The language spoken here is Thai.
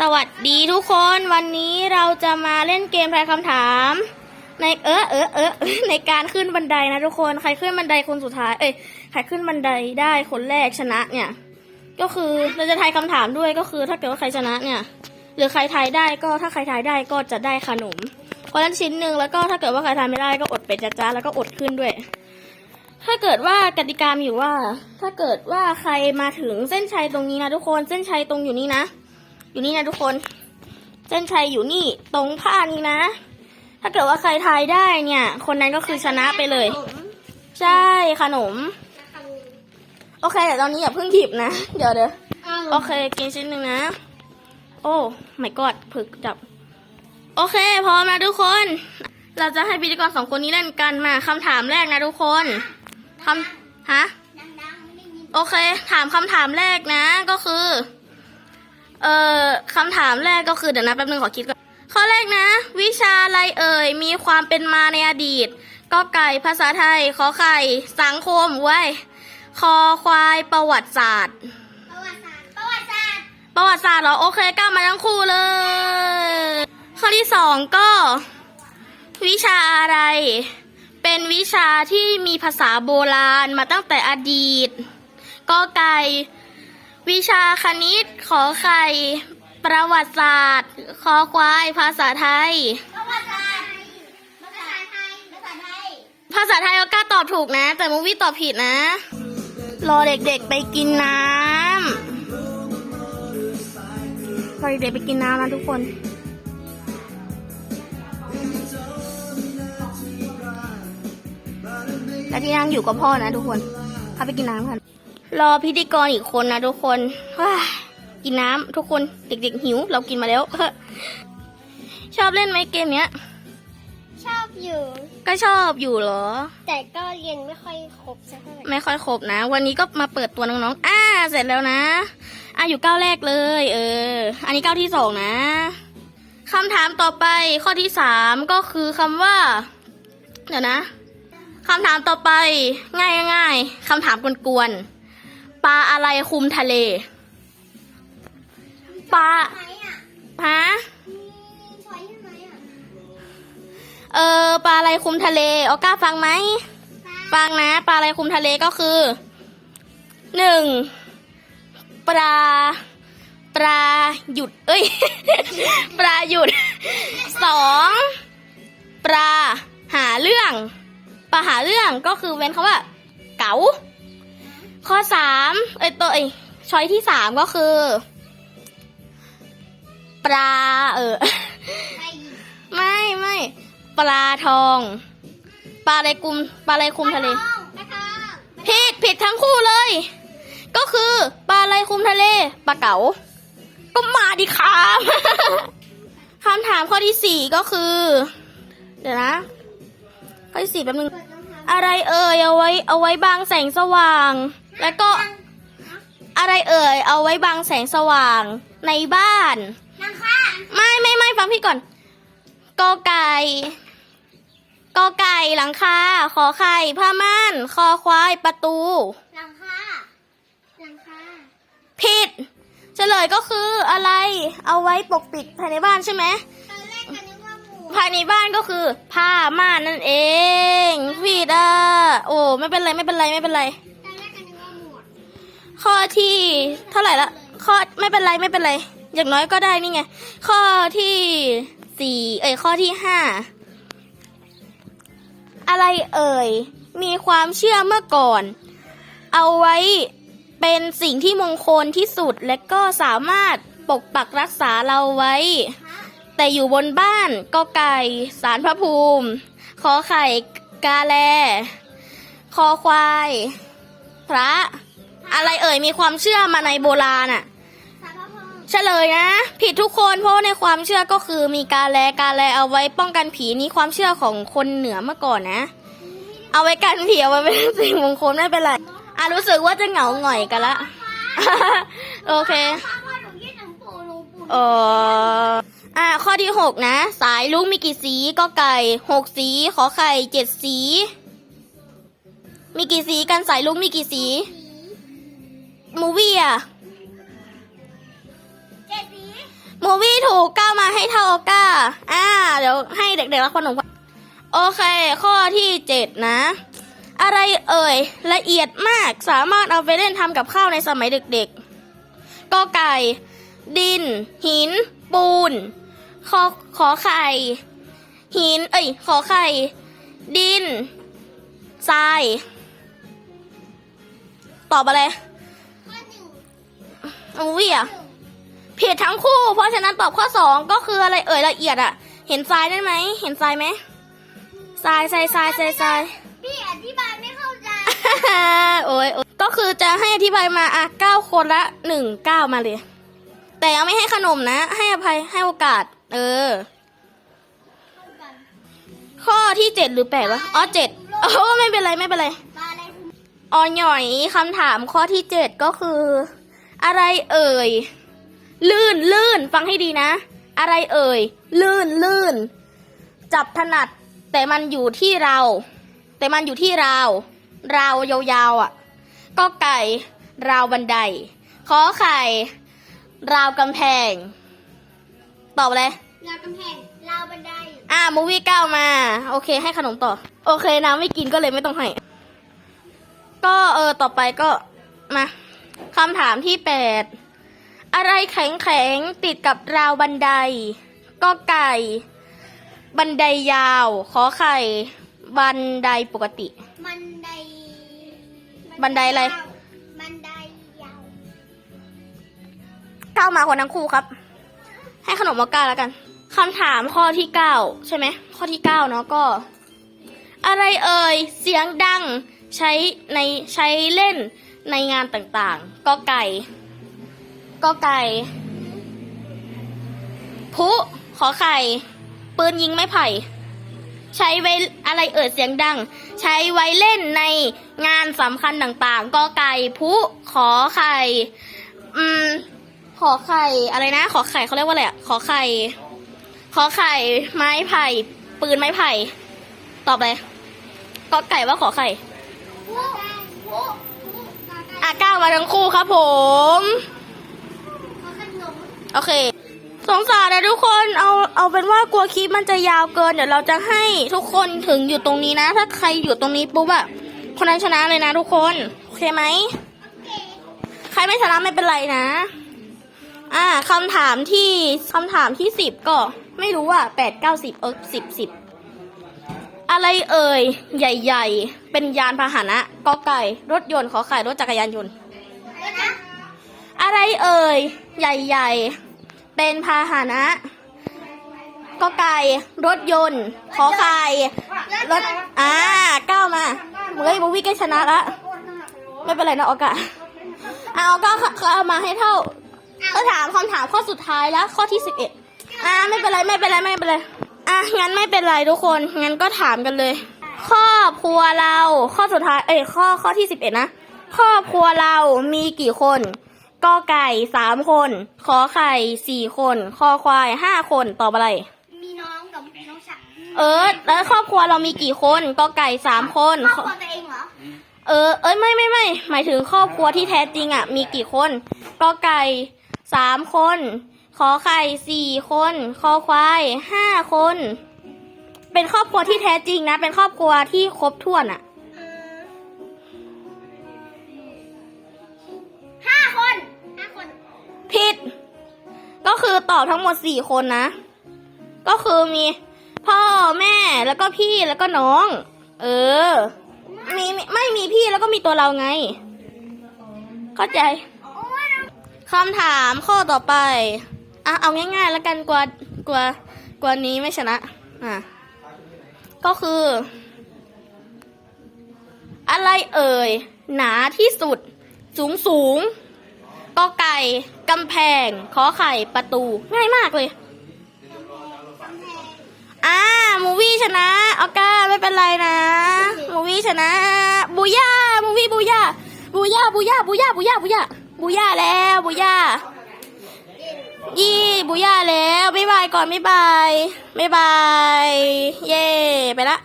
สวัสดีทุกคนวันนี้เราจะมาเล่นเกมทายคำถาม ในเออเออเออในการขึ้นบันไดนะทุกคนใครขึ้นบันไดคนสุดท้าย เอ้ยใครขึ้นบันไดได้คนแรกชนะเนี่ย ก็คือเราจะทายคำถามด้วยก็คือ ถ้าเกิดว่าใครชนะเนี่ย หรือใครทายได้ก็ถ้าใครทายได้ก็จะได้ขนมคนละชิ้นหนึ่งแล้วก็ถ้าเกิดว่าใครทายไม่ได้ก็อดไปจ้าจ้าแล้วก็อดขึ้นด้วย ถ้าเกิดว่ากติกามีอยู่ว่า ถ้าเกิดว่าใครมาถึงเส้นชัยตรงนี้นะทุกคนเส้นชัยตรงอยู่นี่นะ อยู่นี่นะทุกคน เส้นชัยอยู่นี่ตรงผ้านี้นะ ถ้าเกิดว่าใครทายได้เนี่ย คนนั้นก็คือชนะไปเลย ใช่ขนม โอเคแต่ตอนนี้อย่าเพิ่งหยิบนะ เดี๋ยวเดี๋ยวโอเคกินชิ้นหนึ่งนะ โอ้ไม่กอดผึกจับ โอเคพร้อมนะทุกคน เราจะให้พิธีกรสองคนนี้เล่นกันมาคำถามแรกนะทุกคนคำฮะโอเค ถามคำถามแรกนะก็คือ เอ่อคำถามแรกก็คือเดี๋ยวนะแป๊บนึงขอคิดก่อนข้อแรกนะ วิชาอะไรเอ่ยมีความเป็นมาในอดีตก็ไก่ภาษาไทยขอไข่ สังคมไว้ยคอควายประวัติศาสตร์ ประวัติศาสตร์ ประวัติศาสตร์ประวัติศาสตร์เหรอโอเคก้าวมาทั้งคู่เลย ข้อที่สองก็ วิชาอะไร เป็นวิชาที่มีภาษาโบราณมาตั้งแต่อดีตก็ไก่ วิชาคณิต ขอไข่ ประวัติศาสตร์ คอควาย ภาษาไทยประวัติศาสตร์ภาษาไทย ภาษาไทย ภาษาไทยก็กล้าตอบถูกนะ แต่มูวี่ตอบผิดนะ รอเด็กๆไปกินน้ำรอเด็กๆไปกินน้ำนะทุกคนและที่นั่งอยู่กับพ่อนะทุกคนเขาไปกินน้ำกัน รอพิธีกรอีกคนนะทุกคนว้ายกินน้ำทุกคนเด็กๆหิว เรากินมาแล้ว ชอบเล่นไหมเกมเนี้ย ชอบอยู่ ก็ชอบอยู่เหรอ แต่ก็เรียนไม่ค่อยครบสักเท่าไหร่ไม่ค่อยครบนะ วันนี้ก็มาเปิดตัวน้องๆอ่าเสร็จแล้วนะอ่าอยู่เก้าแรกเลย เออ อันนี้เก้าที่สองนะคำถามต่อไปข้อที่สามก็คือคำว่า เดี๋ยวนะคำถามต่อไป ง่ายง่ายๆคำถามกวนๆ ปลาอะไรคุมทะเล ปลาไหมอะฮะมีช้อยใช่ไหมอะเออปลาอะไรคุมทะเลออก้าฟังไหมฟังนะ ปลาอะไรคุมทะเลก็คือหนึ่งปลาปลาหยุด เอ้ย ปลาหยุดสองปลาหาเรื่องปลาหาเรื่องก็คือเว้นคำว่า เก๋า ข้อสามเอ้ยตัวเอ้ยช้อยที่สามก็คือ ปลา เออไปไม่ไม่ปลาทอง ปลาอะไรกุมปลาอะไรคุมทะเลไปทองผิดผิดทั้งคู่เลย ก็คือปลาอะไรคุมทะเลปลาเก๋าก็มาดิครับคำถามข้อที่สี่ก็คือ เดี๋ยวนะ ข้อที่สี่แป๊บนึงเปิดร องเท้าอะไรเอ่ยเอาไว้เอาไว้บังแสงสว่าง แล้วก็อะไรเอ่ยเอาไว้บังแสงสว่างในบ้านนางค่ะไม่ไม่ไม่ฟังพี่ก่อนกอไก่กอไก่หลังคาขอไข่ผ้าม่านคอควายประตูนางค่ะนางค่ะผิด เฉลยก็คืออะไรเอาไว้ปกปิดภายในบ้านใช่ไหม ภายในบ้านก็คือผ้าม่านนั่นเองผิดอะโอ้ไม่เป็นไรไม่เป็นไรไม่เป็นไร ข้อที่เท่าไหร่ละข้อไม่เป็นไรไม่เป็นไร อย่างน้อยก็ได้นี่ไง ข้อที่สี่เอ้ยข้อที่ห้าอะไรเอ่ย มีความเชื่อเมื่อก่อน เอาไว้เป็นสิ่งที่มงคลที่สุดและก็สามารถปกปักรักษาเราไว้ แต่อยู่บนบ้านก็ไก่สารพระภูมิ ขอไข่กาแล คอควาย พระ อะไรเอ่ยมีความเชื่อมาในโบราณอะสารพระพงเฉลยนะ ผิดทุกคนเพราะในความเชื่อก็คือมีการแลการแลเอาไว้ป้องกันผีนี้ความเชื่อของคนเหนือเมื่อก่อนนะ เอาไว้กันผีเอาไว้เป็นสิ่งมงคลไม่เป็นไรอะรู้สึกว่าจะเหงาหง่อยกันละโอเคพ่อพ่อหนูยื่นหนังปูหนูปูเออ อะข้อที่หกนะ สายลุงมีกี่สีก็ไก่หกสี ขอไข่เจ็ดสี มีกี่สีกันสายลุงมีกี่สีสีมูวี่อะเจ็ดสีมูมูวี่ถูกก้าวมาให้เท่าออก้าอ่า เดี๋ยวให้เด็กๆรับขนมก่อนโอเค ข้อที่เจ็ดนะ อะไรเอ่ย ละเอียดมากสามารถเอาไปเล่นทำกับข้าวในสมัยเด็กๆก็ไก่ ดิน หิน ปูน ขอขอไข่ หิน เอ้ย ขอไข่ ดิน ทราย ตอบอะไรอหนึ่งมูวี่ะผิดทั้งคู่ เพราะฉะนั้นตอบข้อสองก็คืออะไรเอ่ยละเอียดอะเห็นทรายได้ไหม เห็นทรายไหมทรายทรายทรายทรายทรายพี่อธิบายไม่เข้าใจ โอ้ยโอ๊ยก็คือจะให้อธิบายมาอะเก้าคนละหนึ่งเก้ามาเลย แต่ยังไม่ให้ขนมนะ ให้อภัยให้โอกาส เออ ข้อที่เจ็ดหรือแปดวะอ๋อเจ็ดโอ้ไม่เป็นไรไม่เป็นไรมาอะไรคุณอ๋อหน่อยคำถามข้อที่เจ็ดก็คือ อะไรเอ่ย ลื่นลื่นฟังให้ดีนะ อะไรเอ่ย ลื่นลื่น จับถนัด แต่มันอยู่ที่เรา แต่มันอยู่ที่ราวราวยาวๆอะ ก็ไก่ ราวบันได ขอไข่ ราวกำแพง ตอบเลยราวกำแพงราวบันไดอ่ามูวี่เก้ามา โอเค ให้ขนมต่อ โอเคน้ำไม่กินก็เลยไม่ต้องให้ ก็เออต่อไปก็มาคำถามที่แปดอะไรแข็งแข็งๆติดกับราวบันได ก็ไก่ บันไดยาว ขอไข่ บันไดปกติ บันไดบันไดอะไร บันไดยาวเก้ามาคนทั้งคู่ครับ ให้ขนมมาเก้าแล้วกันคำถามข้อที่เก้าใช่ไหมข้อที่เก้าเนาะก็ อะไรเอ่ยเสียงดังใช้ในใช้เล่นในงานต่างๆก็ไก่ก็ไก่พุขอไข่ปืนยิงไม้ไผ่ ใช้ไว้อะไรเอ่ยเสียงดัง ใช้ไว้เล่นในงานสำคัญต่างๆก็ไก่พุขอไข่ อืม ขอไข่อะไรนะ ขอไข่เขาเรียกว่าอะไรอะขอไข่ ขอไข่ ไม้ไผ่ ปืนไม้ไผ่ ตอบเลยก็ไก่ว่าขอไข่ผู้ผู้ผู้กาไก่อะก้าวมาทั้งคู่ครับผมขอขนมโอเค สงสารนะทุกคนเอาเอาเป็นว่ากลัวคลิปมันจะยาวเกิน เดี๋ยวเราจะให้ทุกคนถึงอยู่ตรงนี้นะ ถ้าใครอยู่ตรงนี้ปุ๊บอะคนนั้นชนะเลยนะทุกคน โอเคไหมเกใครไม่ชนะไม่เป็นไรนะ อ่าคำถามที่คำถามที่สิบก็ไม่รู้อะแปดเก้าสิบเออสิบสิบอะไรเอ่ย ใหญ่ ๆ เป็นยานพาหนะกอไก่ รถยนต์ขอไข่รถจักรยานยนต์อะไรนะอะไรเอ่ย ใหญ่ ๆ เป็นพาหนะกอไก่รถยนต์ ขอไข่รถอ่าก้าวมาเฮ้ยบูวี่ใกล้ชนะละไม่เป็นไรนะออกาเอาก็เอามาให้เท่า ก็ถามคำถามข้อสุดท้ายแล้วข้อที่สิบเอ็ดอ่าไม่เป็นไรไม่เป็นไรไม่เป็นไรอะงั้นไม่เป็นไรทุกคนงั้นก็ถามกันเลย ครอบครัวเราข้อสุดท้ายเอ้ยข้อข้อที่สิบเอ็ดนะครอบครัวเรามีกี่คนกอไก่สามคนขอไข่สี่คนคอควายห้าคนตอบอะไร มีน้องกับน้องสาวเออ แล้วครอบครัวเรามีกี่คนกอไก่สามคนครอบครัวตัวเองเหรอเออ เอ้ยไม่ไม่ไม่หมายถึงครอบครัวที่แท้จริงอะ มีกี่คนกอไก่ สามคน ขอไข่สี่คน คอควายห้าคน เป็นครอบครัวที่แท้จริงนะ เป็นครอบครัวที่ครบถ้วนอะห้าคนห้าคน ผิด ก็คือตอบทั้งหมดสี่คนนะ ก็คือมีพ่อแม่แล้วก็พี่แล้วก็น้อง เออ มีมีไม่มีพี่แล้วก็มีตัวเราไง เข้าใจโอ้ย คำถามข้อต่อไปอะเอาง่ายๆแล้วกันกลัวกลัวกลัวนี้ไม่ชนะอะก็คือ อะไรเอ่ย หนาที่สุด สูงสูงก็ไก่กำแพงขอไข่ประตู ง่ายมากเลยอ่ามูวี่ชนะออก้าไม่เป็นไรนะ มูวี่ชนะ บูย่ามูวี่บูย่าบูย่าบูย่าบูย่าบูย่าบูย่า บูย่าแล้วบูย่ายี่บูย่าแล้วบ๊ายบายก่อนบ๊ายบายบ๊ายบาย เย่ไปละ